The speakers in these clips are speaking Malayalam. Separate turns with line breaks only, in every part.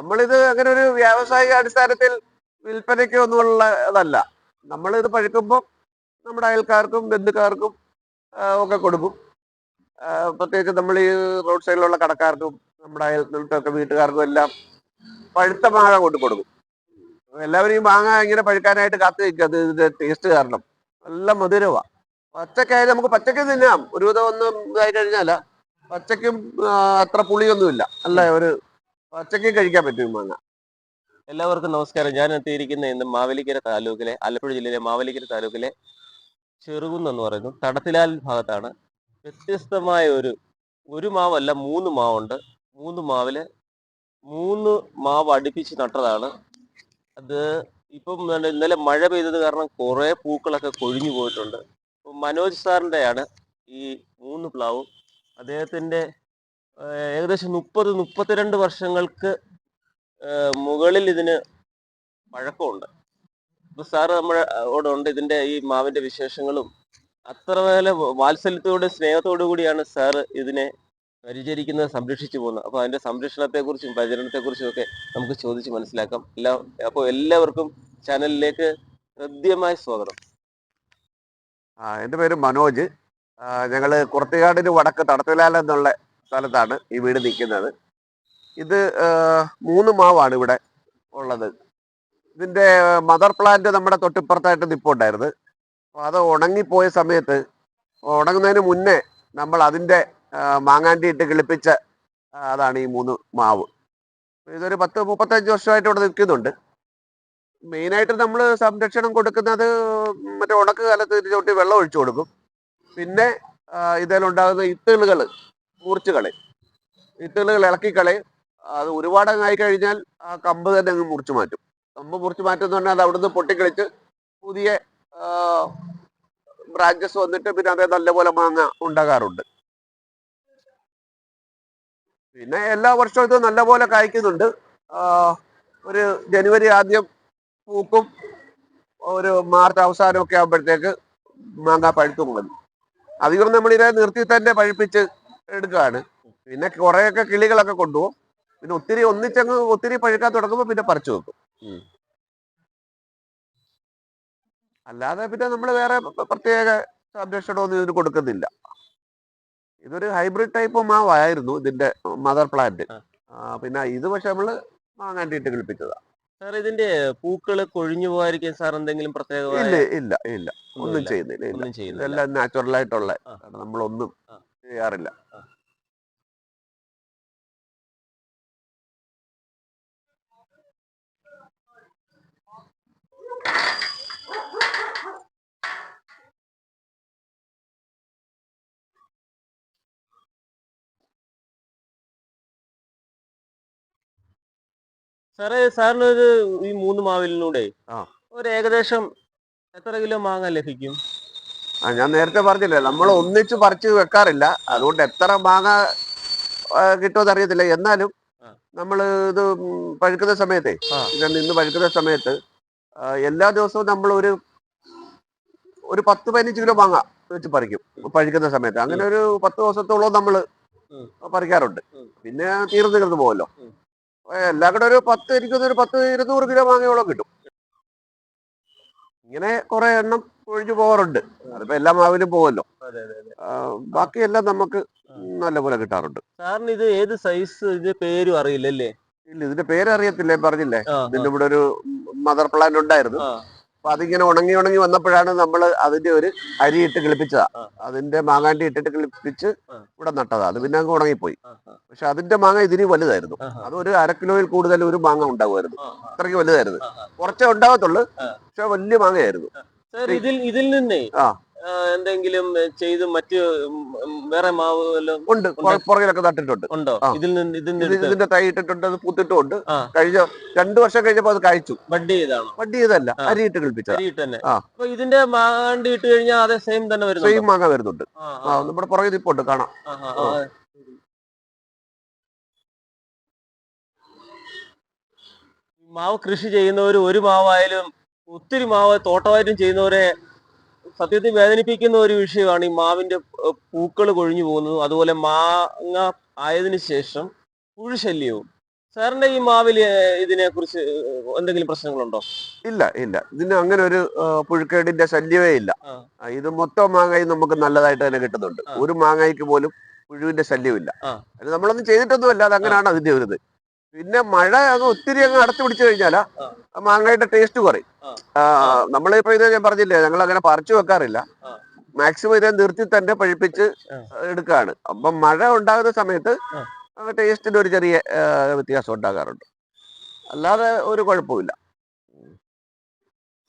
നമ്മളിത് അങ്ങനെ ഒരു വ്യാവസായിക അടിസ്ഥാനത്തിൽ വിൽപ്പനയ്ക്ക് ഒന്നുമുള്ളതല്ല നമ്മളിത് പഴുക്കുമ്പോൾ നമ്മുടെ അയൽക്കാർക്കും ബന്ധുക്കാർക്കും ഒക്കെ കൊടുക്കും. പ്രത്യേകിച്ച് നമ്മൾ ഈ റോഡ് സൈഡിലുള്ള കടക്കാർക്കും നമ്മുടെ അയൽക്കാർക്കും വീട്ടുകാർക്കും എല്ലാം പഴുത്ത മാങ്ങ കൊണ്ട് കൊടുക്കും. എല്ലാവരും ഈ മാങ്ങ ഇങ്ങനെ പഴുക്കാനായിട്ട് കാത്തു നിൽക്കുക. അത് ഇതിന്റെ ടേസ്റ്റ് കാരണം. നല്ല മധുരവാ. പച്ചക്കായാലും നമുക്ക് പച്ചക്കും തിന്നാം. ഒരുവിധം ഒന്നും ഇതായി കഴിഞ്ഞാല. പച്ചക്കും അത്ര പുളിയൊന്നുമില്ല. അല്ല ഒരു പച്ചക്കും കഴിക്കാൻ പറ്റും മാങ്ങ
എല്ലാവർക്കും നമസ്കാരം. ഞാൻ എത്തിയിരിക്കുന്ന ഇന്ന് മാവേലിക്കര താലൂക്കിലെ ആലപ്പുഴ ജില്ലയിലെ മാവേലിക്കര താലൂക്കിലെ ചെറുകുന്ന് എന്ന് പറയുന്നു. തടത്തിലാൽ ഭാഗത്താണ്. വ്യത്യസ്തമായ ഒരു ഒരു മാവല്ല മൂന്ന് മാവുണ്ട്. മൂന്ന് മാവിൽ മൂന്ന് മാവ് അടുപ്പിച്ച് നട്ടതാണ്. അത് ഇപ്പം ഇന്നലെ മഴ പെയ്തത് കാരണം കുറേ പൂക്കളൊക്കെ കൊഴിഞ്ഞു പോയിട്ടുണ്ട്. മനോജ് സാറിന്റെയാണ് ഈ മൂന്ന് പ്ലാവും. അദ്ദേഹത്തിന്റെ ഏകദേശം മുപ്പത് മുപ്പത്തിരണ്ട് വർഷങ്ങൾക്ക് മുകളിൽ ഇതിന് പഴക്കമുണ്ട്. അപ്പൊ സാറ് നമ്മുടെ അവിടെ ഉണ്ട് ഇതിന്റെ ഈ മാവിന്റെ വിശേഷങ്ങളും അത്ര വേല വാത്സല്യത്തോടെ സ്നേഹത്തോടു കൂടിയാണ് സാറ് ഇതിനെ പരിചരിക്കുന്നത് സംരക്ഷിച്ചു പോകുന്നത്. അപ്പൊ അതിന്റെ സംരക്ഷണത്തെക്കുറിച്ചും പരിചരണത്തെക്കുറിച്ചും ഒക്കെ നമുക്ക് ചോദിച്ച് മനസ്സിലാക്കാം. എല്ലാ അപ്പോൾ എല്ലാവർക്കും ചാനലിലേക്ക് ഹൃദ്യമായ സ്വാഗതം.
എന്റെ പേര് മനോജ്. ഞങ്ങൾ കുറത്തിക്കാടിന് വടക്ക് തടത്തിലാൽ എന്നുള്ള സ്ഥലത്താണ് ഈ വീട് നിൽക്കുന്നത്. ഇത് മൂന്ന് മാവാണ് ഇവിടെ ഉള്ളത്. ഇതിന്റെ മദർ പ്ലാന്റ് നമ്മുടെ തൊട്ടിപ്പുറത്തായിട്ട് നിപ്പുണ്ടായിരുന്നു. അപ്പോൾ അത് ഉണങ്ങിപ്പോയ സമയത്ത് ഉണങ്ങുന്നതിന് മുന്നേ നമ്മൾ അതിന്റെ മാങ്ങാണ്ടി ഇട്ട് കിളിപ്പിച്ച അതാണ് ഈ മൂന്ന് മാവ്. ഇതൊരു പത്ത് മുപ്പത്തഞ്ച് വർഷമായിട്ട് ഇവിടെ നിൽക്കുന്നുണ്ട്. മെയിനായിട്ട് നമ്മൾ സംരക്ഷണം കൊടുക്കുന്നത് മറ്റേ ഉണക്ക് കാലത്ത് ചോട്ടി വെള്ളം ഒഴിച്ചു കൊടുക്കും. പിന്നെ ഇതിലുണ്ടാകുന്ന ഇത്തുകളുകൾ മുറിച്ച് കളയും വിത്തുകൾ ഇളക്കിക്കളയും. അത് ഒരുപാട് അങ്ങ് കഴിഞ്ഞാൽ ആ കമ്പ് തന്നെ അങ്ങ് മുറിച്ചു മാറ്റും. കമ്പ് മുറിച്ചു മാറ്റുന്ന പറഞ്ഞാൽ അത് അവിടുന്ന് പൊട്ടിക്കളിച്ച് പുതിയ ബ്രാഞ്ചസ് വന്നിട്ട് പിന്നെ അതേ നല്ലപോലെ മാങ്ങ ഉണ്ടാകാറുണ്ട്. പിന്നെ എല്ലാ വർഷവും ഇത് നല്ലപോലെ കായ്ക്കുന്നുണ്ട്. ഒരു ജനുവരി ആദ്യം പൂക്കും ഒരു മാർച്ച് അവസാനമൊക്കെ ആകുമ്പോഴത്തേക്ക് മാങ്ങ പഴുത്തു പോകുന്നു അധികം നമ്മളിതിനെ നിർത്തി തന്നെ പഴുപ്പിച്ച് എടുക്കുകയാണ് പിന്നെ കുറേയൊക്കെ കിളികളൊക്കെ കൊണ്ടുപോകും. പിന്നെ ഒത്തിരി ഒന്നിച്ചങ്ങ് ഒത്തിരി പഴുക്കാൻ തുടങ്ങുമ്പോൾ പിന്നെ പറിച്ചു വെക്കും. അല്ലാതെ പിന്നെ നമ്മൾ വേറെ പ്രത്യേക സംരക്ഷണമൊന്നും ഇതിന് കൊടുക്കുന്നില്ല. ഇതൊരു ഹൈബ്രിഡ് ടൈപ്പ് മാവായിരുന്നു ഇതിന്റെ മദർ പ്ലാന്റ്. പിന്നെ ഇത് പക്ഷെ നമ്മൾ മാങ്ങാണ്ടിട്ട് കിളിപ്പിച്ചതാ.
സാർ ഇതിന്റെ പൂക്കൾ കൊഴിഞ്ഞു പോകാതിരിക്കാൻ സാർ എന്തെങ്കിലും പ്രത്യേക
ഇല്ല ഇല്ല ഇല്ല. ഒന്നും ചെയ്യുന്നില്ല ഇതെല്ലാം നാച്ചുറൽ ആയിട്ടുള്ള. നമ്മളൊന്നും. ചെയ്യാറില്ല
സാറേ സാറിന് ഒരു ഈ മൂന്ന് മാവിലൂടെ. ഒരു ഏകദേശം എത്ര കിലോ മാങ്ങ ലഭിക്കും
ആ ഞാൻ നേരത്തെ പറഞ്ഞില്ലേ നമ്മൾ ഒന്നിച്ച് പറിച്ച് വെക്കാറില്ല. അതുകൊണ്ട് എത്ര മാങ്ങ കിട്ടുമെന്ന് അറിയത്തില്ല. എന്നാലും നമ്മൾ ഇത് പഴുക്കുന്ന സമയത്തെ ഇന്ന് പഴുക്കുന്ന സമയത്ത് എല്ലാ ദിവസവും നമ്മൾ ഒരു ഒരു പത്ത് പതിനഞ്ച് കിലോ മാങ്ങ വെച്ച് പറിക്കും പഴുക്കുന്ന സമയത്ത്. അങ്ങനെ ഒരു പത്ത് ദിവസത്തോളം നമ്മൾ. പറിക്കാറുണ്ട്. പിന്നെ തീർന്നു തീർന്നു പോകുമല്ലോ എല്ലാ കൂടെ ഒരു പത്ത് എനിക്കൊന്നൊരു പത്ത് ഇരുന്നൂറ് കിലോ മാങ്ങയോളം കിട്ടും. ഇങ്ങനെ കുറെ എണ്ണം ഒഴിഞ്ഞു പോകാറുണ്ട് അതിപ്പോ എല്ലാ മാവിലും പോകുമല്ലോ ബാക്കിയെല്ലാം നമുക്ക്. നല്ലപോലെ കിട്ടാറുണ്ട്.
സാറിന് ഇത് ഏത് സൈസ് ഇത് പേരും അറിയില്ലല്ലേ?
ഇല്ല ഇതിന്റെ പേര് അറിയത്തില്ലേ പറഞ്ഞില്ലേ ഇതിന്റെ ഇവിടെ ഒരു മദർ പ്ലാന്റ് ഉണ്ടായിരുന്നു. അപ്പൊ അതിങ്ങനെ ഉണങ്ങി ഉണങ്ങി വന്നപ്പോഴാണ് നമ്മൾ അതിന്റെ ഒരു അരി ഇട്ട് കിളിപ്പിച്ചതാ അതിന്റെ മാങ്ങാണ്ടി ഇട്ടിട്ട് കിളിപ്പിച്ച്. ഇവിടെ നട്ടതാ. അത് പിന്നെ അങ്ങ് ഉണങ്ങിപ്പോയി. പക്ഷെ അതിന്റെ മാങ്ങ ഇതിന് വലുതായിരുന്നു. അത് ഒരു അര കിലോയിൽ കൂടുതൽ ഒരു മാങ്ങ ഉണ്ടാവുമായിരുന്നു. അത്രയ്ക്ക് വലുതായിരുന്നു. കുറച്ചേ ഉണ്ടാവത്തുള്ളൂ. പക്ഷെ വലിയ മാങ്ങയായിരുന്നു.
ഇതിൽ ഇതിൽ നിന്നേ എന്തെങ്കിലും ചെയ്ത് മറ്റ് വേറെ മാവ്
ഉണ്ട്. പുറ- പുറകിലൊക്കെ നട്ടിട്ടുണ്ട്.
ഉണ്ടോ. ഇതിൽ നിന്ന്
ഇതിന്റെ തൈ ഇട്ടിട്ടുണ്ട് അത് പൂത്തിട്ടുണ്ട്. കഴിഞ്ഞ രണ്ടു വർഷം കഴിഞ്ഞപ്പോ അത് കഴിച്ചു.
ബഡ് ചെയ്താണോ
വഡ്ഡി ചെയ്തല്ല അരി ഇട്ട് കിളിപ്പിച്ചതാ.
തന്നെ. അപ്പൊ ഇതിന്റെ മാണ്ടി ഇട്ട് കഴിഞ്ഞാൽ അതേ സെയിം തന്നെ വരുന്നു
സെയിം മാങ്ങ വരുന്നുണ്ട്. നമ്മുടെ പുറകിൽ ഇപ്പുണ്ട് കാണാം.
ആ, ആ, ആ. മാവ് കൃഷി ചെയ്യുന്നവർ ഒരു മാവായാലും ഒത്തിരി മാവ് തോട്ടമായിട്ടും ചെയ്യുന്നവരെ സത്യത്തിൽ വേദനിപ്പിക്കുന്ന ഒരു വിഷയമാണ് ഈ മാവിന്റെ പൂക്കൾ കൊഴിഞ്ഞു പോകുന്നതും അതുപോലെ മാങ്ങ ആയതിനു ശേഷം പുഴുശല്യവും സാറിന്റെ ഈ മാവിൽ ഇതിനെ കുറിച്ച് എന്തെങ്കിലും പ്രശ്നങ്ങളുണ്ടോ?
ഇല്ല ഇല്ല. ഇതിന് അങ്ങനെ ഒരു പുഴുക്കേടിന്റെ ശല്യമേ ഇല്ല. ഇത് മൊത്തം മാങ്ങായി നമുക്ക് നല്ലതായിട്ട് തന്നെ കിട്ടുന്നുണ്ട്. ഒരു മാങ്ങായിക്ക് പോലും പുഴുവിന്റെ ശല്യമില്ല. അത് നമ്മളൊന്നും ചെയ്തിട്ടൊന്നുമല്ല അത് അങ്ങനെയാണ് അതിന്റെ ഒരു ഇത്. പിന്നെ മഴ അങ്ങ് ഒത്തിരി അങ്ങ് അടച്ചു പിടിച്ചു കഴിഞ്ഞാൽ
ആ.
മാങ്ങയുടെ ടേസ്റ്റ് കുറയും. നമ്മളിപ്പോ ഇത് ഞാൻ പറഞ്ഞില്ലേ ഞങ്ങൾ അങ്ങനെ പറിച്ചു വെക്കാറില്ല. മാക്സിമം ഇതേ നിർത്തി തന്നെ പഴിപ്പിച്ച്
എടുക്കാണ്.
എടുക്കുകയാണ് അപ്പം മഴ ഉണ്ടാകുന്ന സമയത്ത്. ടേസ്റ്റിന് ഒരു ചെറിയ വ്യത്യാസം ഉണ്ടാകാറുണ്ട്. അല്ലാതെ ഒരു കുഴപ്പമില്ല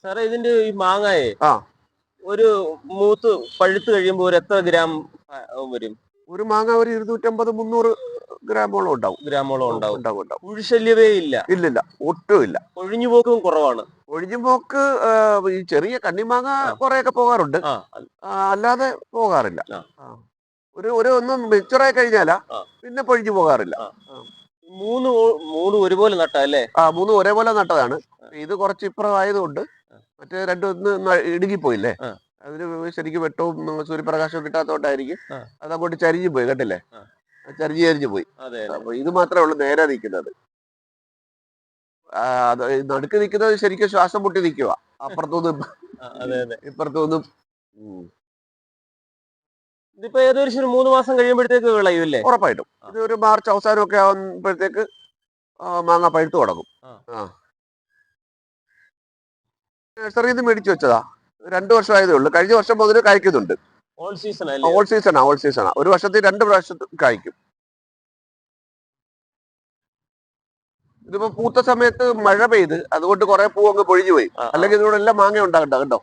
സാറേ ഇതിന്റെ ഈ മാങ്ങയെ
ആ.
ഒരു മൂത്ത് പഴുത്ത് കഴിയുമ്പോൾ ഒരു എത്ര ഗ്രാം വരും?
ഒരു മാങ്ങ ഒരു ഇരുന്നൂറ്റമ്പത് മുന്നൂറ് ഗ്രാമോളം ഉണ്ടാവും.
ഗ്രാമോളം ഉണ്ടാവും
ഉണ്ടാവും. ഉണ്ടാവും
പുഴുശല്യമേ ഇല്ല.
ഇല്ലില്ല ഒട്ടും ഇല്ല
ഒഴിഞ്ഞുപോക്കും കുറവാണ്.
ഒഴിഞ്ഞുപോക്ക് പോക്ക് ഈ ചെറിയ കണ്ണിമാങ്ങ. കുറെയൊക്കെ പോകാറുണ്ട്.
ആ.
ആ, അല്ലാതെ പോകാറില്ല.
ആ.
ആ. ഒരു ഒരു ഒന്ന് മെച്ചുറായി കഴിഞ്ഞാലാ
ആ.
പിന്നെ പൊഴിഞ്ഞു പോകാറില്ല.
മൂന്ന് ഓ- മൂന്ന് ഒരുപോലെ നട്ടല്ലേ
ആ മൂന്ന് ഒരേപോലെ നട്ടതാണ്. ഇത് കുറച്ച് ഇപ്പുറം ആയതുകൊണ്ട് മറ്റേ രണ്ടും ഒന്ന് ന- ഇടുങ്ങിപ്പോയില്ലേ?
ആ.
അതിന് ശരിക്കും വെട്ടവും ഉം, സൂര്യപ്രകാശവും കിട്ടാത്തോണ്ടായിരിക്കും
ആ.
അത് അങ്ങോട്ട് ചരിഞ്ഞു പോയി കണ്ടില്ലേ?
ആ.
ചരിഞ്ഞു ചരിഞ്ഞു പോയി അപ്പൊ ഇത് മാത്രമേ ഉള്ളൂ നേരെ നിൽക്കുന്നത്. നടുക്ക് നിൽക്കുന്നത് ശരിക്കും ശ്വാസം മുട്ടി നിൽക്കുക അപ്പുറത്തൊന്നും ഇപ്പുറത്തൊന്നും
ഇതിപ്പോ ഏകദേശം ഒരു മൂന്ന് മാസം കഴിയുമ്പോഴത്തേക്ക് വിളയുമല്ലേ
ഉറപ്പായിട്ടും. ഇത് ഒരു മാർച്ച് അവസാനം ഒക്കെ ആവുമ്പോഴത്തേക്ക് മാങ്ങ പഴുത്തു തുടങ്ങും. നഴ്സറിയിൽ നിന്ന് മേടിച്ചു വെച്ചതാ. രണ്ടു വർഷമായതേ ഉള്ളു. കഴിഞ്ഞ വർഷം മുതൽ കായ്ക്കുന്നുണ്ട്.
ഓൾ സീസൺ
ഓൾ സീസണാ ഓൾ സീസണാ ഒരു വർഷത്തിൽ രണ്ട് പ്രാവശ്യം കായ്ക്കും. ഇതിപ്പോ പൂത്ത സമയത്ത് മഴ പെയ്ത് അതുകൊണ്ട് കുറെ പൂ അങ്ങ് പൊഴിഞ്ഞു പോയി. അല്ലെങ്കിൽ ഇതിനോട് എല്ലാം മാങ്ങ ഉണ്ടാകണ്ട കണ്ടോ?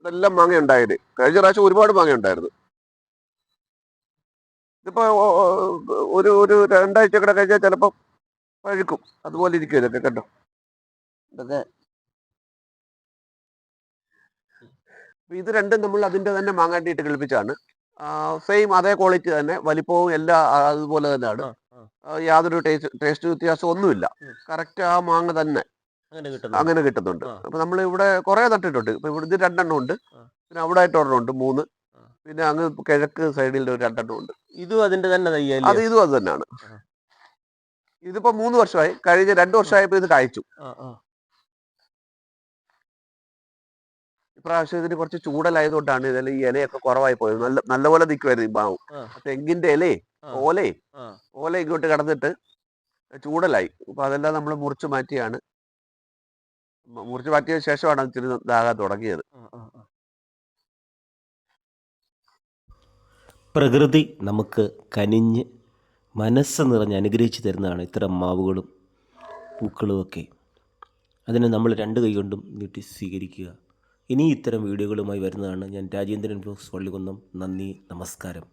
ഇതെല്ലാം മാങ്ങ ഉണ്ടായത്. കഴിഞ്ഞ പ്രാവശ്യം ഒരുപാട് മാങ്ങ ഉണ്ടായിരുന്നു. ഇതിപ്പോ ഒരു ഒരു രണ്ടാഴ്ച കൂടെ കഴിഞ്ഞാൽ ചിലപ്പോ പഴുക്കും. അതുപോലെ ഇരിക്കും ഇതൊക്കെ കണ്ടോ? ഇതൊക്കെ അപ്പൊ ഇത് രണ്ടും നമ്മൾ അതിന്റെ തന്നെ മാങ്ങാട്ടിയിട്ട് കളിപ്പിച്ചാണ് സെയിം അതേ ക്വാളിറ്റി തന്നെ വലിപ്പവും എല്ലാം അതുപോലെ തന്നെയാണ്. യാതൊരു ടേസ്റ്റ് ടേസ്റ്റ് വ്യത്യാസം ഒന്നുമില്ല. കറക്റ്റ് ആ മാങ്ങ തന്നെ.
അങ്ങനെ കിട്ടുന്നു
അങ്ങനെ കിട്ടുന്നുണ്ട്. അപ്പൊ നമ്മൾ ഇവിടെ കുറെ തട്ടിട്ടുണ്ട് ഇപ്പൊ ഇവിടെ ഇത് രണ്ടെണ്ണം ഉണ്ട്. പിന്നെ അവിടെ ആയിട്ട് ഒരെണ്ണം ഉണ്ട് മൂന്ന്. പിന്നെ അങ്ങ് കിഴക്ക് സൈഡിൽ ഒരു രണ്ടെണ്ണം ഉണ്ട്.
ഇതും അതിന്റെ തന്നെ
അത് ഇതും അത് തന്നെയാണ്. ഇതിപ്പോ മൂന്ന് വർഷമായി. കഴിഞ്ഞ രണ്ടു വർഷമായപ്പോ ഇത് കായ്ച്ചു. ഇപ്രാവശ്യം ഇതിന് കുറച്ച് ചൂടലായതുകൊണ്ടാണ് ഇതിൽ ഈ ഇലയൊക്കെ കുറവായി പോയത്. നല്ല നല്ലപോലെ നിൽക്കുമായിരുന്നു ഈ മാവും
ആ.
തെങ്ങിന്റെ ഇലേ. ഓലേ ഓല ഇങ്ങോട്ട് കടന്നിട്ട് ചൂടലായി. അപ്പൊ അതെല്ലാം നമ്മൾ മുറിച്ച് മാറ്റിയാണ്. മുറിച്ച് മാറ്റിയ ശേഷമാണ് അത് ഇച്ചിരി ഇതാകാൻ തുടങ്ങിയത്.
പ്രകൃതി നമുക്ക് കനിഞ്ഞ് മനസ്സ് നിറഞ്ഞ് അനുഗ്രഹിച്ച് തരുന്നതാണ് ഇത്തരം മാവുകളും പൂക്കളുമൊക്കെ അതിനെ നമ്മൾ രണ്ട് കൈ കൊണ്ടും നീട്ടി സ്വീകരിക്കുക. ഇനി ഇത്തരം വീഡിയോകളുമായി വരുന്നതാണ് ഞാൻ രാജേന്ദ്രൻ ബ്ലോഗ്സ് പള്ളികുന്നം നന്ദി നമസ്കാരം.